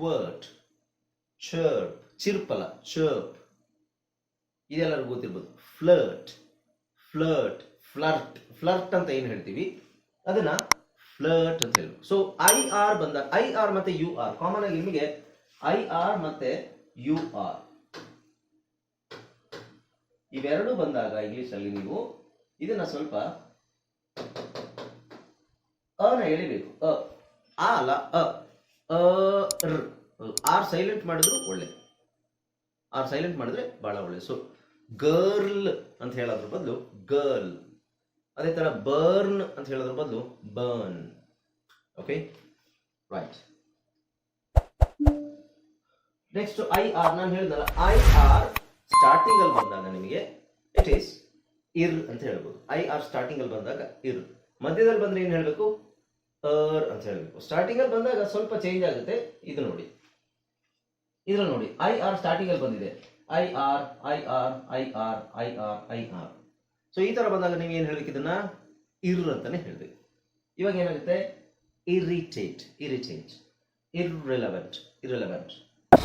ಸ್ಕ್ವರ್ಟ್ ಚರ್ಪ್ ಚಿರ್ಪಲ ಚರ್ಪ್ ಇದೆಲ್ಲರಿಗೂ ಗೊತ್ತಿರ್ಬೋದು. Flirt flirt flirt flirt ಅಂತ ಏನು ಹೇಳ್ತೀವಿ? ಅದನ್ನ ಫ್ಲರ್ಟ್ ಅಂತ ಹೇಳ್ಬೇಕು ಸೊ ಐ ಆರ್ ಬಂದ ಐ ಆರ್ ಮತ್ತೆ ಯು ಆರ್ ಕಾಮನ್ ಆಗಿ ನಿಮಗೆ ಐ ಆರ್ ಮತ್ತೆ ಯು ಆರ್ ಇವೆರಡು ಬಂದಾಗ ಇಂಗ್ಲಿಷ್ ಅಲ್ಲಿ ನೀವು ಇದನ್ನ ಸ್ವಲ್ಪ ಅನ ಎಳಿಬೇಕು. ಅ ಅ ಅ. ಆರ್ ಸೈಲೆಂಟ್ ಮಾಡಿದ್ರು ಒಳ್ಳೆ. ಆರ್ ಸೈಲೆಂಟ್ ಮಾಡಿದ್ರೆ ಬಹಳ ಒಳ್ಳೆ. ಸೊ ಗರ್ಲ್ ಅಂತ ಹೇಳೋದ್ರ ಬದಲು ಗರ್ಲ್ ಅದೇ ತರ ಬರ್ನ್ ಅಂತ ಹೇಳೋದ್ರ ಬದಲು burn okay right next I R ನಾನು ಹೇಳಿದಲ್ಲ ಐ ಆರ್ ಸ್ಟಾರ್ಟಿಂಗ್ ಅಲ್ಲಿ ಬಂದಾಗ ನಿಮಗೆ ಇಟ್ ಈಸ್ ಇರ್ ಅಂತ ಹೇಳ್ಬೋದು. ಐ ಆರ್ ಸ್ಟಾರ್ಟಿಂಗ್ ಅಲ್ಲಿ ಬಂದಾಗ ಇರ್. ಮಧ್ಯದಲ್ಲಿ ಬಂದ್ರೆ ಏನ್ ಹೇಳ್ಬೇಕು? ಅರ್ ಅಂತ ಹೇಳಬೇಕು. ಸ್ಟಾರ್ಟಿಂಗ್ ಅಲ್ಲಿ ಬಂದಾಗ ಸ್ವಲ್ಪ ಚೇಂಜ್ ಆಗುತ್ತೆ. ಇದು ನೋಡಿ. ಇದ್ರಲ್ಲಿ ನೋಡಿ. ಐ ಆರ್ ಸ್ಟಾರ್ಟಿಂಗ್ ಅಲ್ಲಿ ಬಂದಿದೆ. I R I R I R I R I R so ಈ ತರ ಬಂದಾಗ ನೀವು ಏನ್ ಹೇಳಬೇಕು ಇದನ್ನ? ಇರ್ ಅಂತಾನೆ ಹೇಳ್ಬೇಕು. ಇವಾಗ ಏನಾಗುತ್ತೆ? Irritate irritate irrelevant irrelevant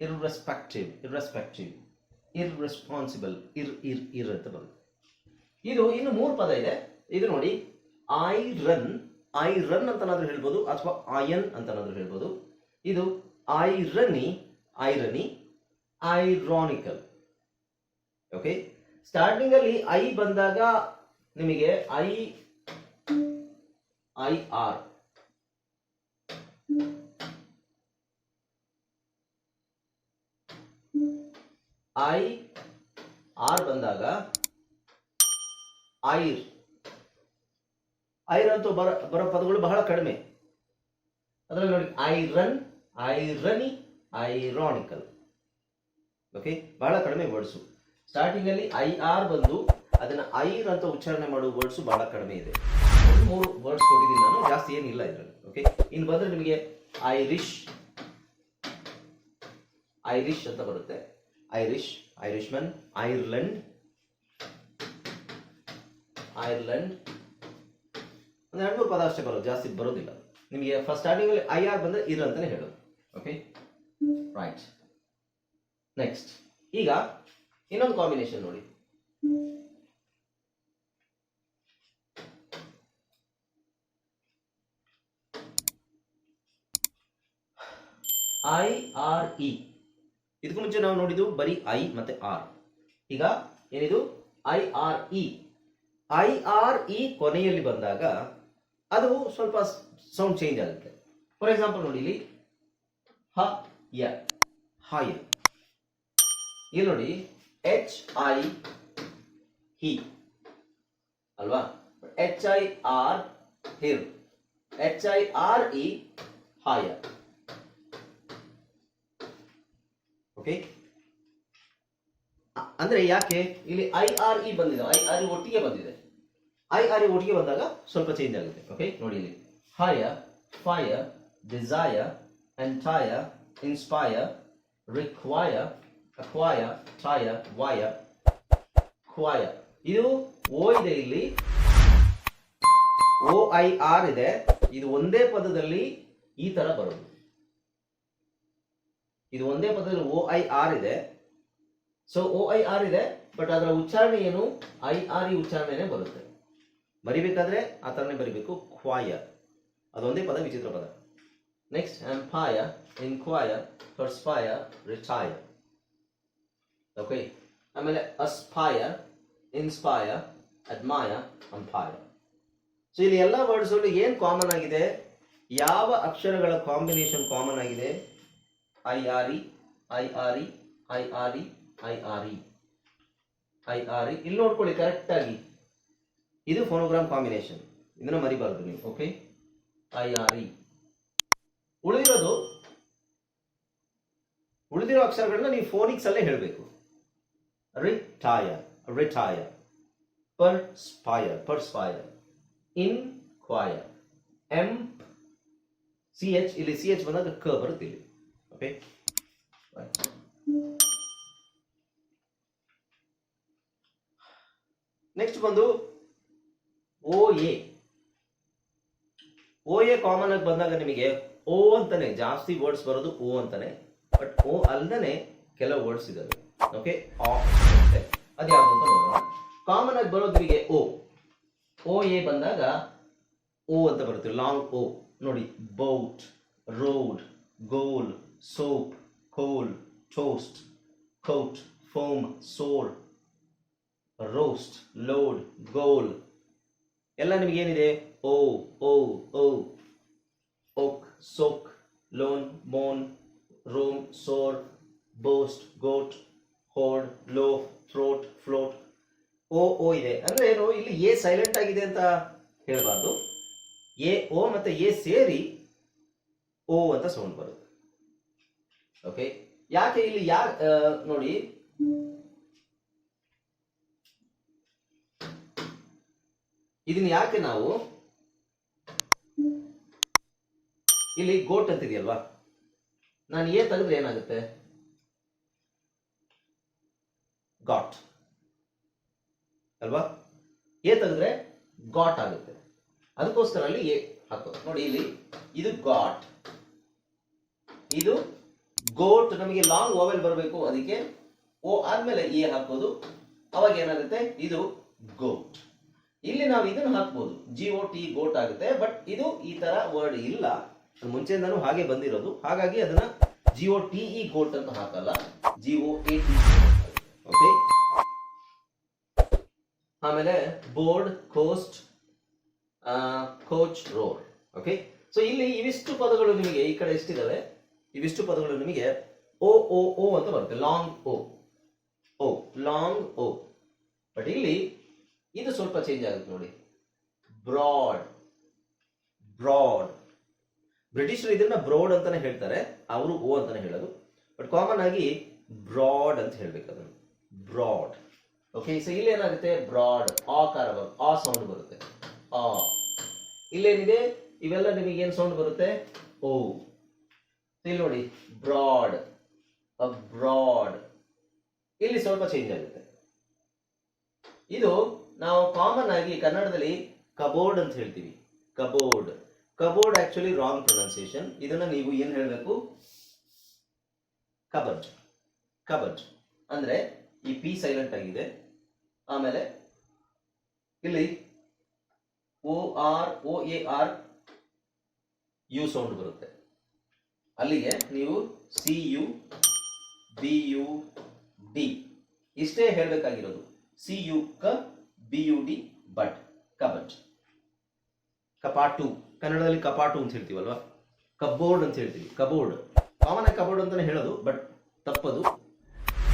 irrespective, irrespective irresponsible ಇರ್ ಇರ್ ಇರ್ ಅಂತ ಬರುತ್ತೆ ಇದು ಇನ್ನು ಮೂರು ಪದ ಇದೆ. ಇದು ನೋಡಿ ಐ ರನ್ ಐ ರನ್ ಅಂತನಾದ್ರೂ ಹೇಳ್ಬೋದು ಅಥವಾ ಅಯನ್ ಅಂತನಾದ್ರೂ ಹೇಳ್ಬೋದು. ಇದು irony irony ironical okay starting ಅಲ್ಲಿ ಐ ಬಂದಾಗ ನಿಮಗೆ I I R I R ಬಂದಾಗ ಐರ್ ಐರ್ ಅಂತೂ ಬರ, ಬರೋ ಪದಗಳು ಬಹಳ ಕಡಿಮೆ. ಅದರಲ್ಲಿ ನೋಡಿ, ಐರನ್, ಐರನಿ ಐರಾನಿಕಲ್ ಓಕೆ ಬಹಳ ಕಡಿಮೆ ವರ್ಡ್ಸು. ಸ್ಟಾರ್ಟಿಂಗ್ ಅಲ್ಲಿ ಐ, ಆರ್ ಬಂದು ಅದನ್ನ ಐರ್ ಅಂತ ಉಚ್ಚಾರಣೆ ಮಾಡುವ ವರ್ಡ್ಸು ಬಹಳ ಕಡಿಮೆ ಇದೆ. ಮೂರು ವರ್ಡ್ಸ್ ಕೊಟ್ಟಿದ್ದೀನಿ ನಾನು, ಜಾಸ್ತಿ ಏನಿಲ್ಲ ಇದರಲ್ಲಿ. ಓಕೆ ಇನ್ನು ಬಂದ್ರೆ ನಿಮಗೆ ಐರಿಶ್ ಐರಿಶ್ ಅಂತ ಬರುತ್ತೆ. ಐರಿಶ್ ಐರಿಷ್ಮನ್ ಐರ್ಲೆಂಡ್ ಐರ್ಲೆಂಡ್ ಒಂದು ಎರಡು ಮೂರು ಪದ ಬರೋದು, ಜಾಸ್ತಿ ಬರೋದಿಲ್ಲ. ನಿಮಗೆ ಫಸ್ಟ್ ಸ್ಟಾರ್ಟಿಂಗ್ ಅಲ್ಲಿ ಐ ಆರ್ ಬಂದ್ರೆ ಇರ್ ಅಂತಲೇ ಹೇಳೋದು ಓಕೆ ರೈಟ್ ನೆಕ್ಸ್ಟ್ ಈಗ ಇನ್ನೊಂದು ಕಾಂಬಿನೇಷನ್ ನೋಡಿ. ಐ ಆರ್ ಇ ಇದಕ್ಕೂ ಮುಂಚೆ ನಾವು ನೋಡಿದ್ದು ಬರೀ ಐ ಮತ್ತೆ ಆರ್. ಈಗ ಏನಿದು? I R E. I R E ಕೊನೆಯಲ್ಲಿ ಬಂದಾಗ ಅದು ಸ್ವಲ್ಪ ಸೌಂಡ್ ಚೇಂಜ್ ಆಗುತ್ತೆ. ಫಾರ್ ಎಕ್ಸಾಂಪಲ್ ನೋಡಿ ಇಲ್ಲಿ. ಹ, ಯ ಹಾಯ ಇಲ್ಲಿ ನೋಡಿ. H, I, hi. ಅಲ್ವಾ? H, I, R, here. H, I, R, E hire okay ಅಂದ್ರೆ ಯಾಕೆ? ಇಲ್ಲಿ ಐ ಆರ್ ಇ ಬಂದಿದೆ. ಐ ಆರ್ ಇ ಒಟ್ಟಿಗೆ ಬಂದಿದೆ. ಐ ಆರ್ ಇ ಒಟ್ಟಿಗೆ ಬಂದಾಗ ಸ್ವಲ್ಪ ಚೇಂಜ್ ಆಗುತ್ತೆ. ಓಕೆ ನೋಡಿ ಇಲ್ಲಿ. Hire fire desire entire inspire require acquire trier wire choir ಇದು ಓ ಇದೆ ಇಲ್ಲಿ. ಓ ಐ ಆರ್ ಇದೆ. ಇದು ಒಂದೇ ಪದದಲ್ಲಿ ಈ ತರ ಬರೋದು. ಇದು ಒಂದೇ ಪದದಲ್ಲಿ ಓ ಐ ಆರ್ ಇದೆ. ಸೊ ಓ ಐ ಆರ್ ಇದೆ ಬಟ್ ಅದರ ಉಚ್ಚಾರಣೆ ಏನು? ಐ ಆರ್ ಇ ಉಚ್ಚಾರಣೆನೇ ಬರುತ್ತೆ. ಬರಿಬೇಕಾದ್ರೆ ಆ ಥರನೇ ಬರಿಬೇಕು. ಕ್ವಾಯ ಅದೊಂದೇ ಪದ, ವಿಚಿತ್ರ ಪದ. ನೆಕ್ಸ್ಟ್ ಎಂಫಾಯ ಇನ್ಕ್ವಾಯ ಫರ್ಸ್ಫಾಯ ರಿಚಾಯ ಓಕೆ ಆಮೇಲೆ ಅಸ್ಫಾಯ ಇನ್ಸ್ಪಾಯ ಅದ್ಮಾಯ ಅಂಫಾಯ ಸೊ ಇಲ್ಲಿ ಎಲ್ಲ ವರ್ಡ್ಸ್ಗಳು ಏನು ಕಾಮನ್ ಆಗಿದೆ? ಯಾವ ಅಕ್ಷರಗಳ ಕಾಂಬಿನೇಷನ್ ಕಾಮನ್ ಆಗಿದೆ? I R E, I R E, I R E, I R E. I R E, ಇಲ್ಲಿ ನೋಡ್ಕೊಳ್ಳಿ ಕರೆಕ್ಟ್ ಆಗಿ. ಇದು ಫೋನೋಗ್ರಾಮ್ ಕಾಂಬಿನೇಷನ್ ಇದನ್ನ ಮರಿಬಾರ್ದು ನೀವು ಓಕೆ ಐ ಆರ್ ಇ. ಉಳಿದಿರೋದು, ಉಳಿದಿರೋ ಅಕ್ಷರಗಳನ್ನ ನೀವು ಫೋನಿಕ್ಸ್ ಅಲ್ಲೇ ಹೇಳಬೇಕು. Retire retire perspire perspire inquire M C H ಇಲ್ಲಿ ಸಿ ಎಚ್ ಬಂದಾಗ ಕ ಬರುತ್ತೆ ಇಲ್ಲಿ. ನೆಕ್ಸ್ಟ್ ಬಂದು O A O A common ಆಗಿ ಬಂದಾಗ ನಿಮಗೆ ಓ ಅಂತಾನೆ, ಜಾಸ್ತಿ ವರ್ಡ್ಸ್ ಬರೋದು ಓ ಅಂತಾನೆ ಬಟ್ ಓ ಅಲ್ದನೆ ಕೆಲವು ವರ್ಡ್ಸ್ ಇದಾವೆ. ಓಕೆ ಆ ಅಂತ ನೋಡೋಣ. ಕಾಮನ್ ಆಗಿ ಬರೋದು ನಿಮಗೆ ಓ ಓ ಎ ಬಂದಾಗ ಓ ಅಂತ ಬರುತ್ತೆ. ಲಾಂಗ್ ಓ ನೋಡಿ boat road goal soap coal, toast, coat, foam, sore roast, load, goal. ಎಲ್ಲ ನಿಮಗೆ ಏನಿದೆ? O O O oak soak loan moan roam soar boast goat hoed low throat float O O ಇದೆ. ಅಂದ್ರೆ ಏನು? ಇಲ್ಲಿ A silent ಆಗಿದೆ ಅಂತ ಹೇಳಬಾರ್ದು. ಎ ಓ ಮತ್ತೆ ಎ ಸೇರಿ ಓ ಅಂತ ಸೌಂಡ್ ಬರುತ್ತೆ. ಓಕೆ ಯಾಕೆ ಇಲ್ಲಿ ಯಾ ನೋಡಿ. ಇದನ್ನ ಯಾಕೆ ನಾವು ಇಲ್ಲಿ ಗೋಟ್ ಅಂತ ಇದೆಯಲ್ವಾ ನಾನು ಏ ತೆಗೆದ್ರೆ ಏನಾಗುತ್ತೆ? ಗಾಟ್ ಅಲ್ವಾ? ಏ ತೆಗೆದ್ರೆ ಗಾಟ್ ಆಗುತ್ತೆ. ಅದಕ್ಕೋಸ್ಕರ ಅಲ್ಲಿ ಎ ಹಾಕೋದು. ನೋಡಿ ಇಲ್ಲಿ, ಇದು ಗಾಟ್ ಇದು ಗೋಟ್ ನಮಗೆ ಲಾಂಗ್ ಓವೆಲ್ ಬರಬೇಕು, ಅದಕ್ಕೆ ಓ ಆದ್ಮೇಲೆ ಎ ಹಾಕೋದು ಅವಾಗ ಏನಾಗುತ್ತೆ? ಇದು ಗೋಟ್ ಇಲ್ಲಿ ನಾವು ಇದನ್ನು ಹಾಕ್ಬೋದು. ಜಿ ಒ ಟಿ ಗೋಟ್ ಆಗುತ್ತೆ. ಬಟ್ ಇದು ಈ ತರ ವರ್ಡ್ ಇಲ್ಲ. ಮುಂಚೆಯಿಂದನೂ ಹಾಗೆ ಬಂದಿರೋದು. ಹಾಗಾಗಿ ಅದನ್ನ G O T E goat ಅಂತ ಹಾಕಲ್ಲ. G O A T okay ಆಮೇಲೆ board coast coach road okay so ಇಲ್ಲಿ ಇವಿಷ್ಟು ಪದಗಳು ನಿಮಗೆ ಈ ಕಡೆ ಎಷ್ಟಿದಾವೆ? ಇವಿಷ್ಟು ಪದಗಳು ನಿಮಗೆ ಓ ಓ ಓ ಅಂತ ಬರುತ್ತೆ. Long O O long O but ಇಲ್ಲಿ ಇದು ಸ್ವಲ್ಪ ಚೇಂಜ್ ಆಗುತ್ತೆ ನೋಡಿ. ಬ್ರಾಡ್ ಬ್ರಾಡ್ ಬ್ರಿಟಿಷರು ಇದನ್ನ ಬ್ರಾಡ್ ಅಂತಾನೆ ಹೇಳ್ತಾರೆ. ಅವರು ಓ ಅಂತಾನೆ ಹೇಳೋದು. ಬಟ್ ಕಾಮನ್ ಆಗಿ ಬ್ರಾಡ್ ಅಂತ ಹೇಳ್ಬೇಕು ಅದನ್ನು. ಬ್ರಾಡ್ ಓಕೆ ಸೊ ಇಲ್ಲಿ ಏನಾಗುತ್ತೆ? ಬ್ರಾಡ್ ಆ ಕಾರ ಆ ಸೌಂಡ್ ಬರುತ್ತೆ. ಆ. ಇಲ್ಲೇನಿದೆ? ಇವೆಲ್ಲ ನಿಮಗೆ ಏನು ಸೌಂಡ್ ಬರುತ್ತೆ? ಓ ಇಲ್ಲಿ ನೋಡಿ ಬ್ರಾಡ್ ಬ್ರಾಡ್ ಇಲ್ಲಿ ಸ್ವಲ್ಪ ಚೇಂಜ್ ಆಗುತ್ತೆ. ಇದು ನಾವು ಕಾಮನ್ ಆಗಿ ಕನ್ನಡದಲ್ಲಿ ಕಬೋರ್ಡ್ ಅಂತ ಹೇಳ್ತೀವಿ. Cupboard cupboard actually wrong pronunciation ಇದನ್ನ ನೀವು ಏನ್ ಹೇಳಬೇಕು? ಕಬರ್ಡ್ ಕಬರ್ಡ್ ಅಂದ್ರೆ ಈ ಪಿ ಸೈಲೆಂಟ್ ಆಗಿದೆ. ಆಮೇಲೆ ಇಲ್ಲಿ O R O A R U sound ಬರುತ್ತೆ. ಅಲ್ಲಿಗೆ ನೀವು C U B U D ಇಷ್ಟೇ ಹೇಳಬೇಕಾಗಿರೋದು. ಸಿ ಯು ಕ B U D but cupboard ಕಪಾಟು. ಕನ್ನಡದಲ್ಲಿ ಕಪಾಟು ಅಂತ ಹೇಳ್ತೀವಲ್ವಾ? ಕಬೋರ್ಡ್ ಅಂತ ಹೇಳ್ತೀವಿ. ಕಬೋರ್ಡ್. ಕಾಮನ್ ಆಗಿ ಕಬೋರ್ಡ್ ಅಂತಾನೆ ಹೇಳೋದು ಬಟ್ ತಪ್ಪದು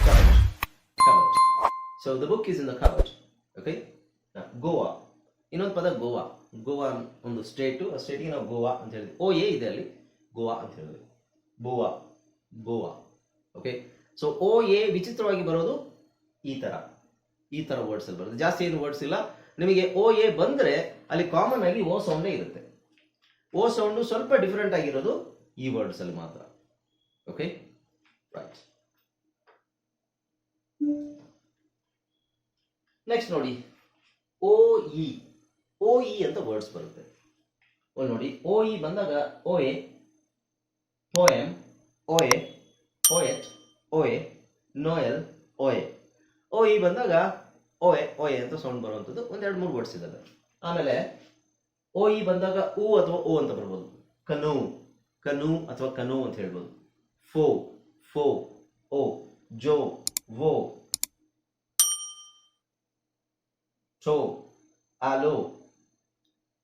cupboard so the book is in the cupboard okay Goa. ಇನ್ನೊಂದು ಪದ ಗೋವಾ. ಗೋವಾ ಒಂದು ಸ್ಟೇಟು ಆ ಸ್ಟೇಟಿಗೆ ನಾವು ಗೋವಾ ಅಂತ ಹೇಳಿದ್ವಿ ಓ ಎ ಇದೆ ಅಲ್ಲಿ. ಗೋವಾ ಅಂತ ಹೇಳಿದ್ವಿ Goa Goa okay so O A ವಿಚಿತ್ರವಾಗಿ ಬರೋದು ಈ ತರ. ಈ ತರ ವರ್ಡ್ಸ್ ಅಲ್ಲಿ ಬರುತ್ತೆ ಜಾಸ್ತಿ ಏನು ವರ್ಡ್ಸ್ ಇಲ್ಲ. ನಿಮಗೆ ಓ ಎ ಬಂದ್ರೆ ಅಲ್ಲಿ ಕಾಮನ್ ಆಗಿ ಓ ಸೌಂಡೇ ಇರುತ್ತೆ. ಓ ಸೌಂಡು ಸ್ವಲ್ಪ ಡಿಫ್ರೆಂಟ್ ಆಗಿರೋದು ಈ ವರ್ಡ್ಸ್ ಅಲ್ಲಿ ಮಾತ್ರ. ಓಕೆ ರೈಟ್ ನೆಕ್ಸ್ಟ್ ನೋಡಿ. ಓ ಇ ಓ ಇ ಅಂತ ವರ್ಡ್ಸ್ ಬರುತ್ತೆ. ನೋಡಿ. ಓ ಇ ಬಂದಾಗ O A poem oe, poet, oe, O oe. O ಬಂದಾಗ oe, oe ಅಂತ ಸೌಂಡ್ ಬರುವಂಥದ್ದು ಒಂದೆರಡು ಮೂರು ವರ್ಡ್ಸ್ ಇದ್ದಾವೆ. ಆಮೇಲೆ ಓ ಬಂದಾಗ ಉ ಅಥವಾ ಓ ಅಂತ ಬರ್ಬೋದು. ಕನು ಕನು ಅಥವಾ ಕನು ಅಂತ ಹೇಳ್ಬೋದು. ಫೋ ಫೋ ಓ ಜೋ ವೋ. ಚೋ ಆಲೋ.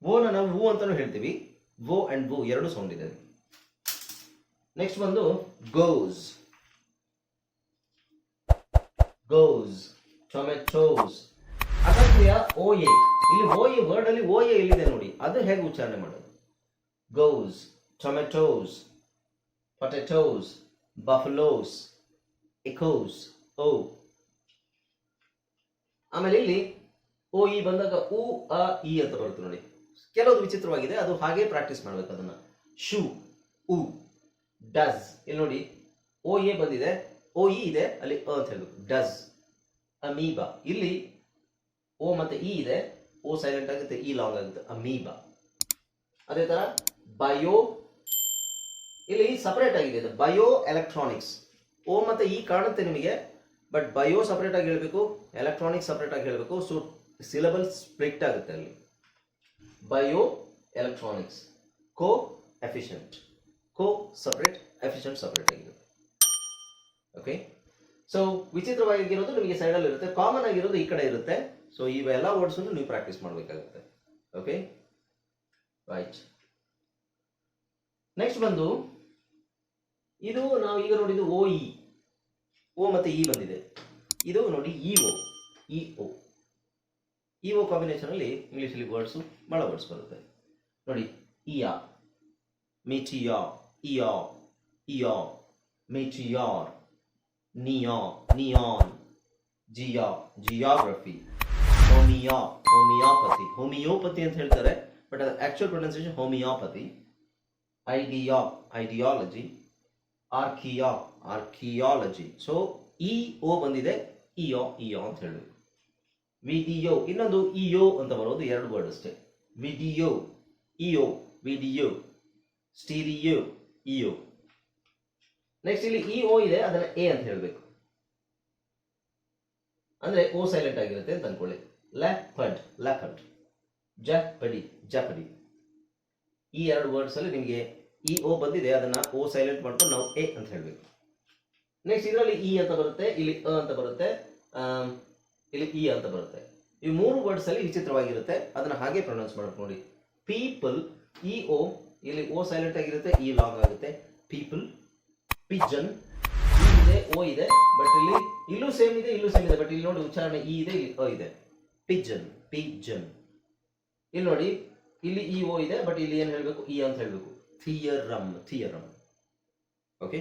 ವೋನ ನಾವು ವು ಅಂತಾನು ಹೇಳ್ತೀವಿ. ವೋ ಅಂಡ್ ವೋ ಎರಡು ಸೌಂಡ್ ಇದೆ ನೆಕ್ಸ್ಟ್ ಬಂದು ಗೋಸ್ ಗೋಸ್ ಟೊಮೆಟೋಸ್ ಅಗತ್ಯ ಓ ಎ ಇಲ್ಲಿ ಓ ಎ ವರ್ಡ್ ಅಲ್ಲಿ ಓ ಎ ಎಲ್ಲಿದೆ ನೋಡಿ. ಅದು ಹೇಗೆ ಉಚ್ಚಾರಣೆ ಮಾಡೋದು? Goes tomatoes potatoes buffaloes echoes O ಆಮೇಲೆ ಇಲ್ಲಿ ಓ ಇ ಬಂದಾಗ ಉ, ಅ ಇ ಅಂತ ಬರುತ್ತೆ ನೋಡಿ. ಕೆಲವೊಂದು ವಿಚಿತ್ರವಾಗಿದೆ. ಅದು ಹಾಗೆ ಪ್ರಾಕ್ಟೀಸ್ ಮಾಡ್ಬೇಕು ಅದನ್ನ. Shoe uh. ಡಸ್ ಇಲ್ಲಿ ನೋಡಿ ಓ ಎ ಬಂದಿದೆ ಓ ಇ ಇದೆ, ಅಲ್ಲಿ ಅ ಅಂತ ಹೇಳಬೇಕು. Does amoeba. ಇಲ್ಲಿ ಓ ಮತ್ತೆ ಇ ಇದೆ ಓ ಸೈಲೆಂಟ್ ಆಗುತ್ತೆ ಇ ಲಾಂಗ್ ಆಗುತ್ತೆ. ಅಮೀಬ. ಅದೇ ತರ ಬಯೋ ಇಲ್ಲಿ ಸಪರೇಟ್ ಆಗಿದೆ ಇದು. ಬಯೋ ಎಲೆಕ್ಟ್ರಾನಿಕ್ಸ್ ಓ ಮತ್ತೆ ಇ ಕಾಣುತ್ತೆ ನಿಮಗೆ ಬಟ್ ಬಯೋ ಸಪರೇಟ್ ಆಗಿ ಹೇಳಬೇಕು ಎಲೆಕ್ಟ್ರಾನಿಕ್ಸ್ ಸಪರೇಟ್ ಆಗಿ ಹೇಳಬೇಕು ಸೊ ಸಿಲಬಲ್ ಸ್ಪ್ಲಿಟ್ ಆಗುತ್ತೆ ಅಲ್ಲಿ. Bio electronics co efficient co separate efficient separate ಆಗಿರುತ್ತೆ. ಓಕೆ ಸೊ ವಿಚಿತ್ರವಾಗಿರೋದು ನಿಮಗೆ ಸೈಡಲ್ಲಿ ಇರುತ್ತೆ. ಕಾಮನ್ ಆಗಿರೋದು ಈ ಕಡೆ ಇರುತ್ತೆ. ಸೊ ಇವೆಲ್ಲ ವರ್ಡ್ಸನ್ನು ನೀವು ಪ್ರಾಕ್ಟೀಸ್ ಮಾಡಬೇಕಾಗುತ್ತೆ. ಓಕೆ ರೈಟ್ ನೆಕ್ಸ್ಟ್ ಬಂದು, ಇದು ನಾವು ಈಗ ನೋಡಿದ್ದು ಓ ಇ ಓ ಮತ್ತೆ ಇ ಬಂದಿದೆ. ಇದು ನೋಡಿ E O E O E O ಕಾಂಬಿನೇಷನಲ್ಲಿ ಇಂಗ್ಲೀಷಲ್ಲಿ ವರ್ಡ್ಸು ಭಾಳ ವರ್ಡ್ಸ್ ಬರುತ್ತೆ. ನೋಡಿ ಇಯಾ ಮಿಚಿಯಾ ಇಯಾ ಇಯಾ ಮಿಚಿಯಾರ್ ನಿಯಾ ನಿಯಾನ್ ಜಿಯಾ ಜಿಯಾಗ್ರಫಿ ಹೋಮಿಯೋ ಹೋಮಿಯೋಪತಿ ಹೋಮಿಯೋಪತಿ ಅಂತ ಹೇಳ್ತಾರೆ ಬಟ್ ಅದು actual pronunciation homeopathy idea ideology archaea archaeology so E O ಬಂದಿದೆ ಇಯೋ ಇಯೋ ಅಂತ ಹೇಳಬೇಕು ವಿಡಿಯೋ ಇನ್ನೊಂದು ಇಯೋ ಅಂತ ಬರೋದು ಎರಡು ವರ್ಡ್ ಅಷ್ಟೇ. ವಿಡಿಯೋ ಇಯೋ ವಿಡಿಯೋ ಸ್ಟೀರಿಯೋ ಇಯೋ ನೆಕ್ಸ್ಟ್ ಇಲ್ಲಿ ಇ ಓ ಇದೆ, ಅದನ್ನ ಎ ಅಂತ ಹೇಳಬೇಕು. ಅಂದ್ರೆ ಓ ಸೈಲೆಂಟ್ ಆಗಿರುತ್ತೆ ಅಂತ ಅನ್ಕೊಳ್ಳಿ. ಲ್ಯಾಪಡ್ ಲ್ಯಾಪಡ್ ಜಪಡಿ ಜಪಡಿ ಈ ಎರಡು ವರ್ಡ್ಸ್ ಅಲ್ಲಿ ನಿಮಗೆ ಇ ಓ ಬಂದಿದೆ, ಅದನ್ನ ಓ ಸೈಲೆಂಟ್ ಮಾಡ್ಕೊಂಡು ನಾವು ಎ ಅಂತ ಹೇಳಬೇಕು. ನೆಕ್ಸ್ಟ್ ಇದರಲ್ಲಿ ಇ ಅಂತ ಬರುತ್ತೆ, ಇಲ್ಲಿ ಅ ಅಂತ ಬರುತ್ತೆ ಇಲ್ಲಿ ಇ ಅಂತ ಬರುತ್ತೆ. ಈ ಮೂರು ವರ್ಡ್ಸ್ ಅಲ್ಲಿ ವಿಚಿತ್ರವಾಗಿರುತ್ತೆ, ಅದನ್ನ ಹಾಗೆ ಪ್ರೊನೌನ್ಸ್ ಮಾಡಬೇಕು ನೋಡಿ. ಪೀಪಲ್ ಇ ಓ ಇಲ್ಲಿ ಓ ಸೈಲೆಂಟ್ ಆಗಿರುತ್ತೆ ಈ ಲಾಂಗ್ ಆಗುತ್ತೆ. ಪೀಪಲ್ ಪಿಜನ್ ಇ ಇದೆ ಓ ಇದೆ ಬಟ್ ಇಲ್ಲಿ, ಇಲ್ಲೂ ಸೇಮ್ ಇದೆ, ಇಲ್ಲೂ ಸೇಮ್ ಇದೆ ಬಟ್ ಇಲ್ಲಿ ನೋಡಿ ಉಚ್ಚಾರಣೆ ಇ ಇದೆ, ಇಲ್ಲಿ ಓ ಇದೆ. ಪಿಜನ್ ಪಿಜನ್ ಇಲ್ಲಿ ನೋಡಿ, ಇಲ್ಲಿ ಇ ಓ ಇದೆ ಬಟ್ ಇಲ್ಲಿ ಏನ್ ಹೇಳ್ಬೇಕು? ಇ ಅಂತ ಹೇಳ್ಬೇಕು. Theorem theorem okay